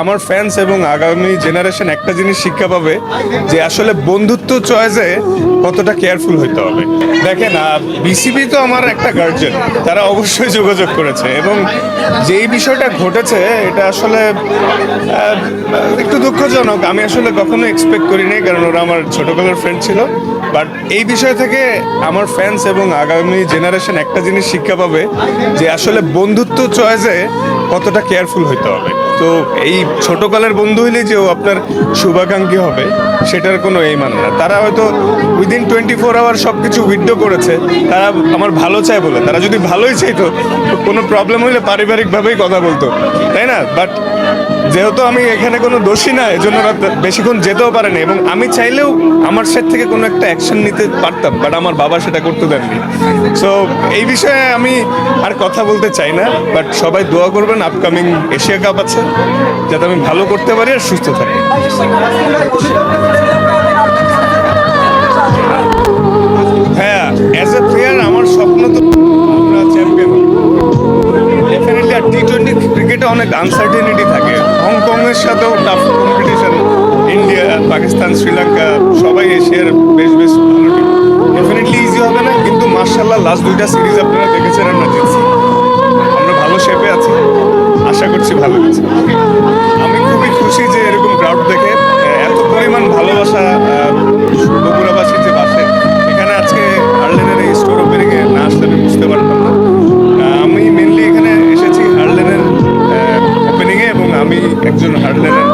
আমার ফ্যান্স এবং আগামী জেনারেশন একটা জিনিস শিক্ষা পাবে যে আসলে বন্ধুত্ব চয়েসে কতটা কেয়ারফুল হইতে হবে। দেখেন বিসিবি তো আমার একটা গার্জেন তারা অবশ্যই যোগাযোগ করেছে এবং যেই বিষয়টা ঘটেছে, এটা আসলে একটু দুঃখজনক। আমি আসলে কখনো এক্সপেক্ট করি করিনি কারণ ওরা আমার ছোটবেলার ফ্রেন্ড ছিল। বাট এই বিষয় থেকে আমার ফ্যান্স এবং আগামী জেনারেশন একটা জিনিস শিক্ষা পাবে যে আসলে বন্ধুত্ব চয়েসে কতটা কেয়ারফুল হইতে হবে। তো এই ছোটকালের বন্ধু হইলে যে আপনার শুভাকাঙ্ক্ষী হবে, সেটার কোনো এই মানে না। তারা হয়তো উইদিন টোয়েন্টি ফোর আওয়ার সব কিছু উইথড্র করেছে, তারা আমার ভালো চায় বলে। তারা যদি ভালোই চাইতো, কোনো প্রবলেম হইলে পারিবারিকভাবেই কথা বলতো, তাই না? বাট যেহেতু আমি এখানে কোনো দোষী না, এজন্য ওরা বেশিক্ষণ যেতেও পারেনি। এবং আমি চাইলেও আমার সাইড থেকে কোনো একটা অ্যাকশন নিতে পারতাম বাট আমার বাবা সেটা করতে দেননি। সো এই বিষয়ে আমি আর কথা বলতে চাই না বাট সবাই দোয়া করবেন আপকামিং এশিয়া কাপ আছে। যাতে আমি ভালো করতে পারি আর সুস্থ থাকি। হ্যাঁ অ্যাজ এ প্লেয়ার আমার স্বপ্ন তো আমরা চ্যাম্পিয়ন ডেফিনেটলি আর টি টোয়েন্টি ক্রিকেটে অনেক আনসার্টেনিটি থাকে। হংকংয়ের সাথেও tough competition India Pakistan Sri Lanka সবাই এশিয়ার বেশ বেশ ভালো ডেফিনেটলি ইজি হবে না, কিন্তু মার্শাল্লাহ লাস্ট দুইটা সিরিজ আপনারা দেখেছেন আমরা জিতছি আমি খুবই খুশি যে এরকম ক্রাউড দেখে এত পরিমাণ ভালোবাসা বগুড়াবাসী যে বাসে। এখানে আজকে হার্লেনের এই স্টোর ওপেনিংয়ে না আসলে আমি বুঝতে পারতাম না। আমি মেনলি এখানে এসেছি হার্লেনের ওপেনিংয়ে এবং আমি একজন হার্লেনের